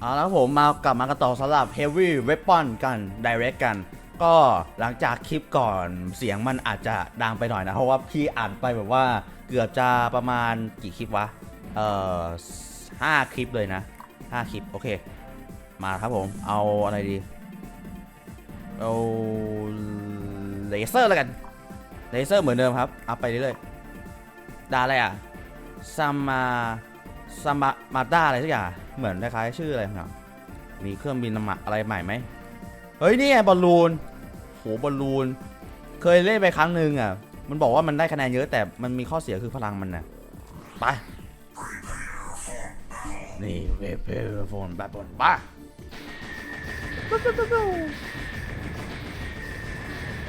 เอาแล้วผมมากลับมากันต่อสำหรับ Heavy Weapon กัน Direct กัน ก็หลังจากคลิปก่อนเสียงมันอาจจะดังไปหน่อยนะ เพราะว่าพี่อ่านไปแบบว่าเกือบจะประมาณกี่คลิปวะ เอ่อห้าคลิปเลยนะห้าคลิป โอเค มาครับผม เอาอะไรดี เอาเลเซอร์แล้วกัน เลเซอร์เหมือนเดิมครับ เอาไปเรื่อยๆดาอะไรอะซัมมา ซัมามาด้าอะไรสักอย่าง เหมือนคล้ายๆชื่ออะไรครับมีเครื่องบินนำมาอะไรใหม่ไหม เฮ้ยนี่ไงบอลลูน โหบอลลูน เคยเล่นไปครั้งหนึ่งอะ มันบอกว่ามันได้คะแนนเยอะแต่มันมีข้อเสียคือพลังมันน่ะ ไป นี่เวฟเวฟโฟนแบบบนบ้า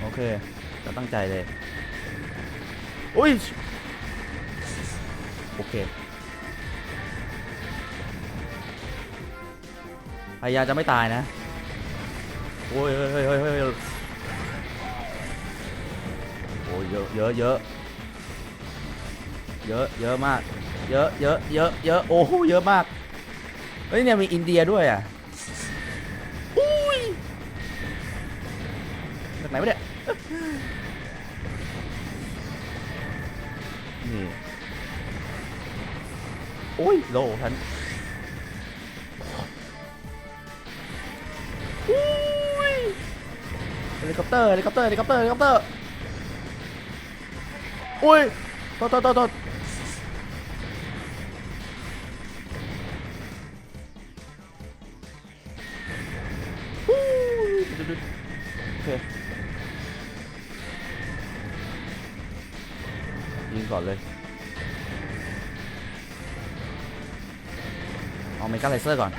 โอเคจะตั้งใจเลย อุ้ย โอเค พยายามจะไม่ตายนะ โอ้ยเฮ้ยเฮ้ยเฮ้ยเยโอ้ยเยอะเยอะเยอะเยอะเยอะมาก เยอะเยอะเยอะเยอะโอ้โหเยอะมาก เฮ้ยเนี่ยมีอินเดียด้วยอะอุ้ยจากไหนวะเนี่ยนี่ โอ้ยโลทัน ลิคอปเตอร์เฮลิคอปเตอร์เฮลิคอปเตอร์เฮลิคอปเตอร์อุ้ยโทษโทษโทษโทษอู้ยโอเคยิงก่อนเลยเอาเมกาไลเซอร์ก่อน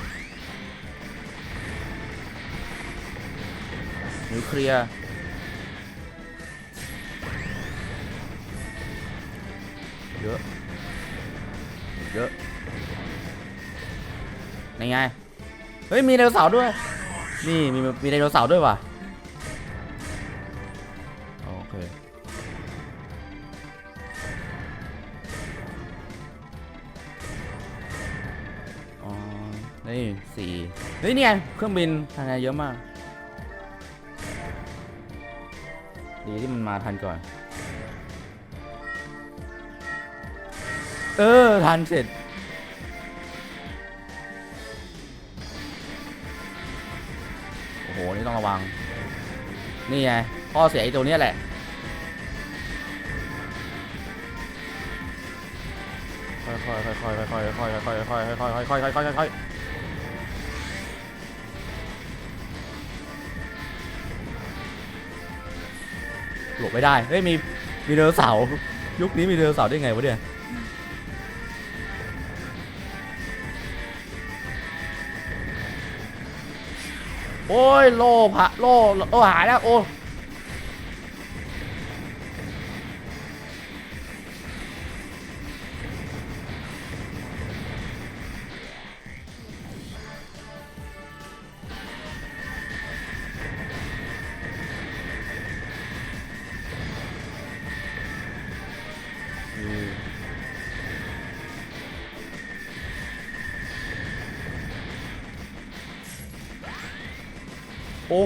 นิวเคลียร์เยอะเยอะนี่ไง เฮ้ย มีไดโนเสาร์ด้วย นี่มีมีไดโนเสาร์ด้วยว่ะ โอเค อ๋อ นี่สี่เฮ้ยเนี่ยเครื่องบินภายในเยอะมาก ดีที่มันมาทันก่อน เออ ทันเสร็จ โอ้โห นี่ต้องระวัง นี่ไงข้อเสียไอ้ตัวเนี้ยแหละ ค่อยๆค่อยๆค่อยๆค่อยๆค่อยๆค่อยๆค่อยๆค่อยๆค่อยๆ หลบไม่ได้เฮ้ยมีมีเดโนเสาร์ยุคนี้มีไดโนเสาร์ได้ไงวะเนี่ยโอ้ยโลพะโลโลหายแล้วโอ้ โอ้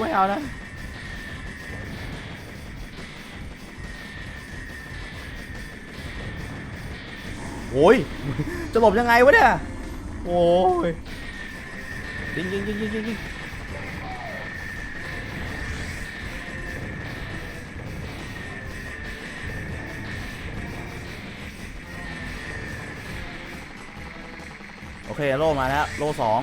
ไม่เอานะโอ้ยจะหลบยังไงวะเนี่ย โอ้ยยิงยิงยิงยิงยิงยิงโอเค โล่มาแล้ว โล่สอง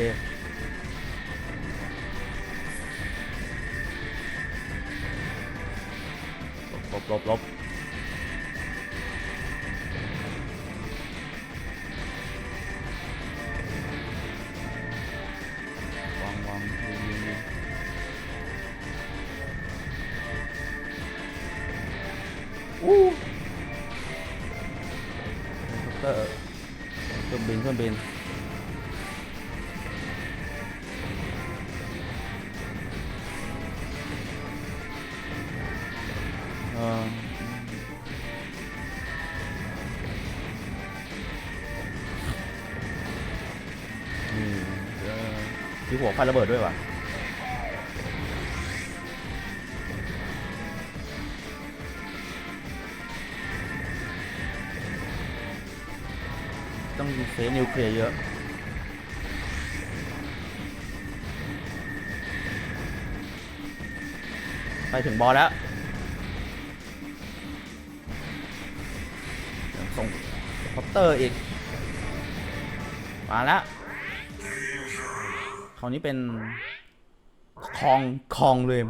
โอเคลบลบลบวางวางยิงยิงยิงอู้เฮลิคอปเตอร์เครื่องบินเครื่องบิน ที่หัวไฟระเบิดด้วยวะต้องเซฟนิวเคลียร์เยอะไปถึงบอลแล้ว ส่งคอปเตอร์อีก มาแล้ว คราวนี้เป็นคลองคลองเลย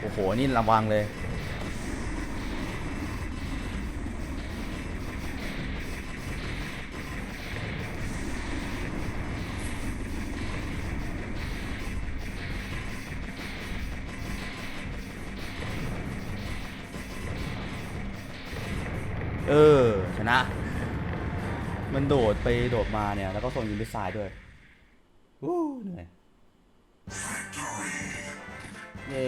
โอ้โห นี่ระวังเลย เออ ชนะ มันโดดไปโดดมาเนี่ย แล้วก็ส่งยูนิสายด้วยวู้เหนื่อยเย้